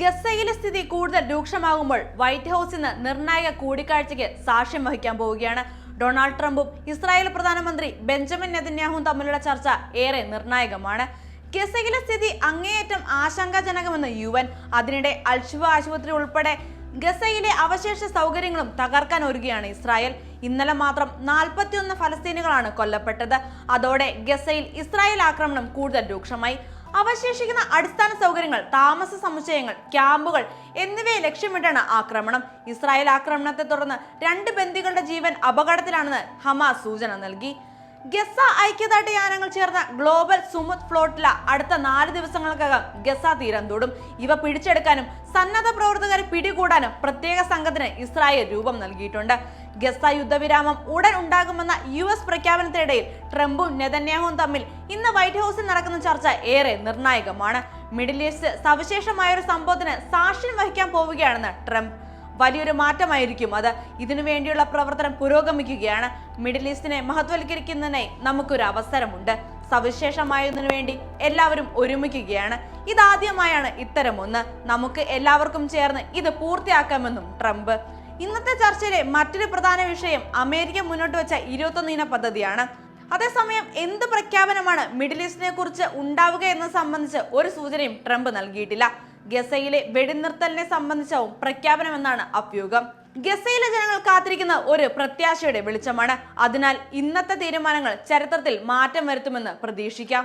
ഗസയിലെ സ്ഥിതി കൂടുതൽ രൂക്ഷമാകുമ്പോൾ വൈറ്റ് ഹൗസ് നിന്ന് നിർണായക കൂടിക്കാഴ്ചയ്ക്ക് സാക്ഷ്യം വഹിക്കാൻ പോവുകയാണ്. ഡൊണാൾഡ് ട്രംപും ഇസ്രായേൽ പ്രധാനമന്ത്രി ബെഞ്ചമിൻ നെതന്യാഹുവും തമ്മിലുള്ള ചർച്ച ഏറെ നിർണായകമാണ്. ഗസയിലെ സ്ഥിതി അങ്ങേയറ്റം ആശങ്കാജനകമെന്ന് യു എൻ അതിനിടെ അൽഷുവ ആശുപത്രി ഉൾപ്പെടെ ഗസയിലെ അവശേഷ സൗകര്യങ്ങളും തകർക്കാൻ ഒരുങ്ങുകയാണ് ഇസ്രായേൽ. ഇന്നലെ മാത്രം നാൽപ്പത്തിയൊന്ന് ഫലസ്തീനുകളാണ് കൊല്ലപ്പെട്ടത്. അതോടെ ഗസയിൽ ഇസ്രായേൽ ആക്രമണം കൂടുതൽ രൂക്ഷമായി. അവശേഷിക്കുന്ന അടിസ്ഥാന സൗകര്യങ്ങൾ താമസ സമുച്ചയങ്ങൾ ക്യാമ്പുകൾ എന്നിവയെ ലക്ഷ്യമിട്ടാണ് ആക്രമണം. ഇസ്രായേൽ ആക്രമണത്തെ തുടർന്ന് രണ്ട് ബന്ദികളുടെ ജീവൻ അപകടത്തിലാണെന്ന് ഹമാസ് സൂചന നൽകി. ഗസ ഐക്യദാർഢ്യ യാനങ്ങൾ ചേർന്ന ഗ്ലോബൽ സുമുദ് ഫ്ലോട്ടില അടുത്ത നാല് ദിവസങ്ങൾക്കകം ഗസ തീരം തൊടും. ഇവ പിടിച്ചെടുക്കാനും സന്നദ്ധ പ്രവർത്തകരെ പിടികൂടാനും പ്രത്യേക സംഘത്തിന് ഇസ്രായേൽ രൂപം നൽകിയിട്ടുണ്ട്. ഗസ യുദ്ധവിരാമം ഉടൻ ഉണ്ടാകുമെന്ന യു എസ് പ്രഖ്യാപനത്തിനിടയിൽ ട്രംപും നെതന്യാഹുവും തമ്മിൽ ഇന്ന് വൈറ്റ് ഹൗസിൽ നടക്കുന്ന ചർച്ച ഏറെ നിർണായകമാണ്. മിഡിൽ ഈസ്റ്റ് സവിശേഷമായ ഒരു സംഭവത്തിന് സാക്ഷ്യം വഹിക്കാൻ പോവുകയാണെന്ന് ട്രംപ്. വലിയൊരു മാറ്റമായിരിക്കും. അത് ഇതിനു വേണ്ടിയുള്ള പ്രവർത്തനം പുരോഗമിക്കുകയാണ്. മിഡിൽ ഈസ്റ്റിനെ മഹത്വവൽക്കരിക്കുന്നതിനായി നമുക്കൊരു അവസരമുണ്ട്. സവിശേഷമായതിനു വേണ്ടി എല്ലാവരും ഒരുമിക്കുകയാണ്. ഇതാദ്യമായാണ് ഇത്തരമൊന്ന് നമുക്ക് എല്ലാവർക്കും ചേർന്ന് ഇത് പൂർത്തിയാക്കാമെന്നും ട്രംപ്. ഇന്നത്തെ ചർച്ചയിലെ മറ്റൊരു പ്രധാന വിഷയം അമേരിക്ക മുന്നോട്ട് വെച്ച ഇരുപത്തൊന്നിന പദ്ധതിയാണ്. അതേസമയം എന്ത് പ്രഖ്യാപനമാണ് മിഡിൽ ഈസ്റ്റിനെ കുറിച്ച് ഉണ്ടാവുക എന്നത് സംബന്ധിച്ച് ഒരു സൂചനയും ട്രംപ് നൽകിയിട്ടില്ല. ഗസയിലെ വെടിനിർത്തലിനെ സംബന്ധിച്ചാവും പ്രഖ്യാപനമെന്നാണ് അഭ്യൂഹം. ഗസയിലെ ജനങ്ങൾ കാത്തിരിക്കുന്ന ഒരു പ്രത്യാശയുടെ വെളിച്ചമാണ്. അതിനാൽ ഇന്നത്തെ തീരുമാനങ്ങൾ ചരിത്രത്തിൽ മാറ്റം വരുത്തുമെന്ന് പ്രതീക്ഷിക്കാം.